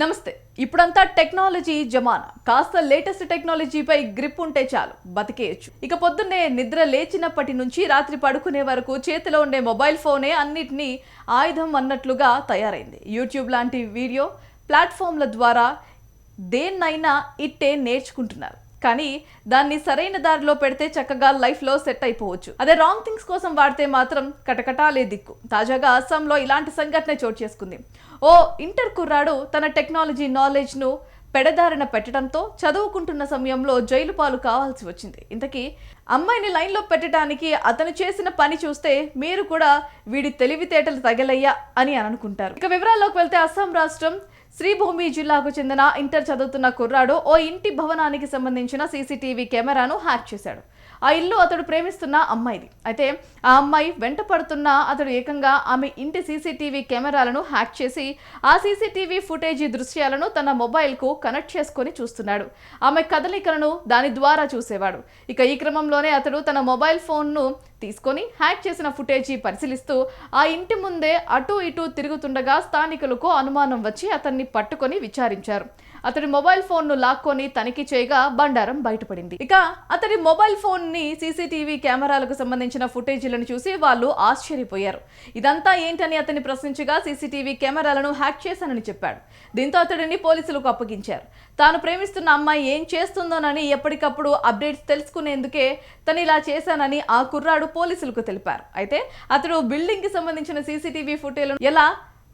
నమస్తే. ఇప్పుడంతా టెక్నాలజీ జమానా. కాస్త లేటెస్ట్ టెక్నాలజీపై గ్రిప్ ఉంటే చాలు బతికేయచ్చు. ఇక పొద్దున్నే నిద్ర లేచినప్పటి నుంచి రాత్రి పడుకునే వరకు చేతిలో ఉండే మొబైల్ ఫోనే అన్నిటినీ ఆయుధం అన్నట్లుగా తయారైంది. యూట్యూబ్ లాంటి వీడియో ప్లాట్ఫామ్ల ద్వారా దేన్నైనా ఇట్టే నేర్చుకుంటున్నారు. కానీ దాన్ని సరైన దారిలో పెడితే చక్కగా లైఫ్లో సెట్ అయిపోవచ్చు. అదే రాంగ్ థింగ్స్ కోసం వాడితే మాత్రం కటకటాలే దిక్కు. తాజాగా అస్సాంలో ఇలాంటి సంఘటన చోటు చేసుకుంది. ఓ ఇంటర్ కుర్రాడు తన టెక్నాలజీ నాలెడ్జ్ను పెడదారిన పెట్టడంతో చదువుకుంటున్న సమయంలో జైలు పాలు కావాల్సి వచ్చింది. ఇంతకీ అమ్మాయిని లైన్లో పెట్టడానికి అతను చేసిన పని చూస్తే మీరు కూడా వీడి తెలివితేటలు తగలయ్యా అని అనుకుంటారు. ఇక వివరాల్లోకి వెళ్తే అస్సాం రాష్ట్రం శ్రీభూమి జిల్లాకు చెందిన ఇంటర్ చదువుతున్న కుర్రాడు ఓ ఇంటి భవనానికి సంబంధించిన సీసీటీవీ కెమెరాను హ్యాక్ చేశాడు. ఆ ఇల్లు అతడు ప్రేమిస్తున్న అమ్మాయిది. అయితే ఆ అమ్మాయి వెంట పడుతున్న అతడు ఏకంగా ఆమె ఇంటి సీసీటీవీ కెమెరాలను హ్యాక్ చేసి ఆ సీసీటీవీ ఫుటేజీ దృశ్యాలను తన మొబైల్కు కనెక్ట్ చేసుకొని చూస్తున్నాడు. ఆమె కదలికలను దాని ద్వారా చూసేవాడు. ఇక ఈ క్రమంలోనే అతడు తన మొబైల్ ఫోన్ను తీసుకొని హ్యాక్ చేసిన ఫుటేజీ పరిశీలిస్తూ ఆ ఇంటి ముందే అటు ఇటు తిరుగుతుండగా స్థానికులకు అనుమానం వచ్చి అతన్ని పట్టుకొని విచారించారు. అతడి మొబైల్ ఫోన్ను లాక్కొని తనిఖీ చేయగా బండారం బయటపడింది. ఇక అతడి మొబైల్ ఫోన్ని సీసీటీవీ కెమెరాలకు సంబంధించిన ఫుటేజీలను చూసి వాళ్ళు ఆశ్చర్యపోయారు. ఇదంతా ఏంటని అతన్ని ప్రశ్నించగా సీసీటీవీ కెమెరాలను హ్యాక్ చేశానని చెప్పాడు. దీంతో అతడిని పోలీసులకు అప్పగించారు. తాను ప్రేమిస్తున్న అమ్మాయి ఏం చేస్తుందోనని ఎప్పటికప్పుడు అప్డేట్స్ తెలుసుకునేందుకే తను ఇలా చేశానని ఆ కుర్రాడు పోలీసులకు తెలిపారు. అయితే అతడు బిల్డింగ్కి సంబంధించిన సీసీటీవీ ఫుటేలను ఎలా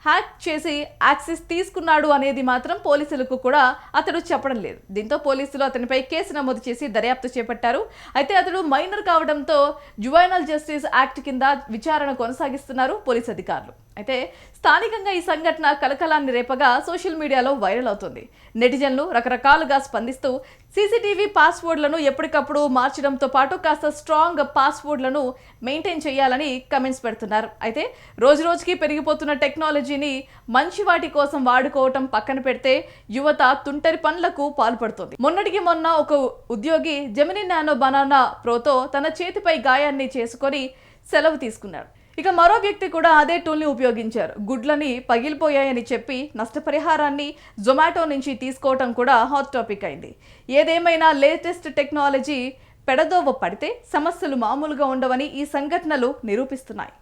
హ్యాక్ చేసి యాక్సెస్ తీసుకున్నాడు అనేది మాత్రం పోలీసులకు కూడా అతడు చెప్పడం లేదు. దీంతో పోలీసులు అతనిపై కేసు నమోదు చేసి దర్యాప్తు చేపట్టారు. అయితే అతడు మైనర్ కావడంతో జువైనల్ జస్టిస్ యాక్ట్ కింద విచారణ కొనసాగిస్తున్నారు పోలీసు అధికారులు. అయితే స్థానికంగా ఈ సంఘటన కలకలాన్ని రేపగా సోషల్ మీడియాలో వైరల్ అవుతుంది. నెటిజన్లు రకరకాలుగా స్పందిస్తూ సీసీటీవీ పాస్వర్డ్లను ఎప్పటికప్పుడు మార్చడంతో పాటు కాస్త స్ట్రాంగ్ పాస్వర్డ్లను మెయింటైన్ చేయాలని కమెంట్స్ పెడుతున్నారు. అయితే రోజు రోజుకి పెరిగిపోతున్న టెక్నాలజీని మంచి వాటి కోసం వాడుకోవటం పక్కన పెడితే యువత తుంటరి పనులకు పాల్పడుతుంది. మొన్నటికి మొన్న ఒక ఉద్యోగి జెమిని నానో బనానా ప్రోతో తన చేతిపై గాయాన్ని చేసుకొని సెలవు తీసుకున్నాడు. ఇక మరో వ్యక్తి కూడా అదే టూల్ని ఉపయోగించారు. గుడ్లని పగిలిపోయాయని చెప్పి నష్టపరిహారాన్ని జొమాటో నుంచి తీసుకోవటం కూడా హాట్ టాపిక్ అయింది. ఏదేమైనా లేటెస్ట్ టెక్నాలజీ పెడదోవ పడితే సమస్యలు మామూలుగా ఉండవని ఈ సంఘటనలు నిరూపిస్తున్నాయి.